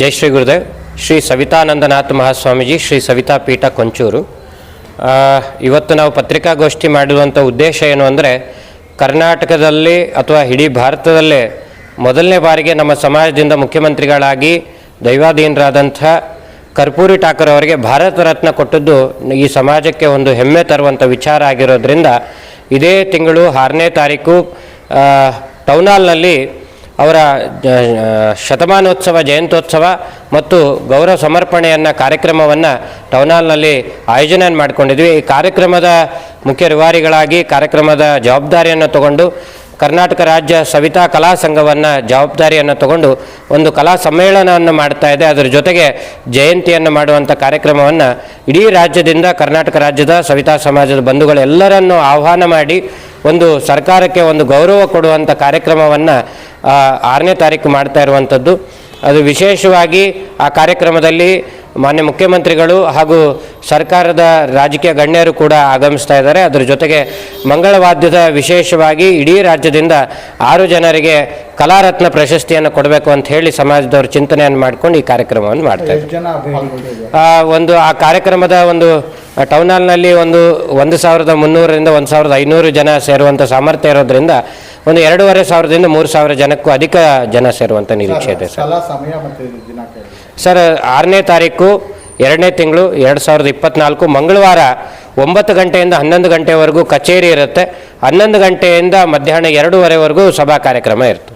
ಜೈ ಶ್ರೀ ಗುರುದೇವ್. ಶ್ರೀ ಸವಿತಾನಂದನಾಥ ಮಹಾಸ್ವಾಮೀಜಿ, ಶ್ರೀ ಸವಿತಾ ಪೀಠ ಕೊಂಚೂರು. ಇವತ್ತು ನಾವು ಪತ್ರಿಕಾಗೋಷ್ಠಿ ಮಾಡಿರುವಂಥ ಉದ್ದೇಶ ಏನು ಅಂದರೆ, ಕರ್ನಾಟಕದಲ್ಲಿ ಅಥವಾ ಇಡೀ ಭಾರತದಲ್ಲೇ ಮೊದಲನೇ ಬಾರಿಗೆ ನಮ್ಮ ಸಮಾಜದಿಂದ ಮುಖ್ಯಮಂತ್ರಿಗಳಾಗಿ ದೈವಾಧೀನರಾದಂಥ ಕರ್ಪೂರಿ ಠಾಕೂರ್ ಅವರಿಗೆ ಭಾರತ ರತ್ನ ಕೊಟ್ಟದ್ದು ಈ ಸಮಾಜಕ್ಕೆ ಒಂದು ಹೆಮ್ಮೆ ತರುವಂಥ ವಿಚಾರ ಆಗಿರೋದ್ರಿಂದ, ಇದೇ ತಿಂಗಳು ಆರನೇ ತಾರೀಕು ಟೌನ್ ಹಾಲ್ನಲ್ಲಿ ಅವರ ಶತಮಾನೋತ್ಸವ, ಜಯಂತ್ಯೋತ್ಸವ ಮತ್ತು ಗೌರವ ಸಮರ್ಪಣೆಯನ್ನು ಕಾರ್ಯಕ್ರಮವನ್ನು ಟೌನ್ ಹಾಲ್ನಲ್ಲಿ ಆಯೋಜನೆ ಮಾಡಿಕೊಂಡಿದ್ವಿ. ಈ ಕಾರ್ಯಕ್ರಮದ ಮುಖ್ಯ ರೂವಾರಿಗಳಾಗಿ ಕಾರ್ಯಕ್ರಮದ ಜವಾಬ್ದಾರಿಯನ್ನು ತಗೊಂಡು ಕರ್ನಾಟಕ ರಾಜ್ಯ ಸವಿತಾ ಕಲಾ ಸಂಘವನ್ನು ಜವಾಬ್ದಾರಿಯನ್ನು ತಗೊಂಡು ಒಂದು ಕಲಾ ಸಮ್ಮೇಳನವನ್ನು ಮಾಡ್ತಾ ಇದೆ. ಅದರ ಜೊತೆಗೆ ಜಯಂತಿಯನ್ನು ಮಾಡುವಂಥ ಕಾರ್ಯಕ್ರಮವನ್ನು ಇಡೀ ರಾಜ್ಯದಿಂದ ಕರ್ನಾಟಕ ರಾಜ್ಯದ ಸವಿತಾ ಸಮಾಜದ ಬಂಧುಗಳೆಲ್ಲರನ್ನು ಆಹ್ವಾನ ಮಾಡಿ ಒಂದು ಸರ್ಕಾರಕ್ಕೆ ಒಂದು ಗೌರವ ಕೊಡುವಂಥ ಕಾರ್ಯಕ್ರಮವನ್ನು ಆರನೇ ತಾರೀಕು ಮಾಡ್ತಾ ಇರುವಂಥದ್ದು ಅದು ವಿಶೇಷವಾಗಿ ಆ ಕಾರ್ಯಕ್ರಮದಲ್ಲಿ ಮಾನ್ಯ ಮುಖ್ಯಮಂತ್ರಿಗಳು ಹಾಗೂ ಸರ್ಕಾರದ ರಾಜಕೀಯ ಗಣ್ಯರು ಕೂಡ ಆಗಮಿಸ್ತಾ ಇದ್ದಾರೆ. ಅದರ ಜೊತೆಗೆ ಮಂಗಳವಾದ್ಯದ ವಿಶೇಷವಾಗಿ ಇಡೀ ರಾಜ್ಯದಿಂದ ಆರು ಜನರಿಗೆ ಕಲಾರತ್ನ ಪ್ರಶಸ್ತಿಯನ್ನು ಕೊಡಬೇಕು ಅಂತ ಹೇಳಿ ಸಮಾಜದವರು ಚಿಂತನೆಯನ್ನು ಮಾಡ್ಕೊಂಡು ಈ ಕಾರ್ಯಕ್ರಮವನ್ನು ಮಾಡ್ತಾ ಇದ್ದಾರೆ. ಒಂದು ಆ ಕಾರ್ಯಕ್ರಮದ ಒಂದು ಟೌನ್ ಹಾಲ್ನಲ್ಲಿ ಒಂದು ಒಂದು ಸಾವಿರದ ಮುನ್ನೂರರಿಂದ ಒಂದು ಸಾವಿರದ ಐನೂರು ಜನ ಸೇರುವಂಥ ಸಾಮರ್ಥ್ಯ ಇರೋದ್ರಿಂದ ಒಂದು ಎರಡೂವರೆ ಸಾವಿರದಿಂದ ಮೂರು ಸಾವಿರ ಜನಕ್ಕೂ ಅಧಿಕ ಜನ ಸೇರುವಂಥ ನಿರೀಕ್ಷೆ ಇದೆ ಸರ್. ಸರ್ ಆರನೇ ತಾರೀಕು ಎರಡನೇ ತಿಂಗಳು ಎರಡು ಸಾವಿರದ ಇಪ್ಪತ್ನಾಲ್ಕು ಮಂಗಳವಾರ ಒಂಬತ್ತು ಗಂಟೆಯಿಂದ ಹನ್ನೊಂದು ಗಂಟೆವರೆಗೂ ಕಚೇರಿ ಇರುತ್ತೆ. ಹನ್ನೊಂದು ಗಂಟೆಯಿಂದ ಮಧ್ಯಾಹ್ನ ಎರಡೂವರೆವರೆಗೂ ಸಭಾ ಕಾರ್ಯಕ್ರಮ ಇರುತ್ತೆ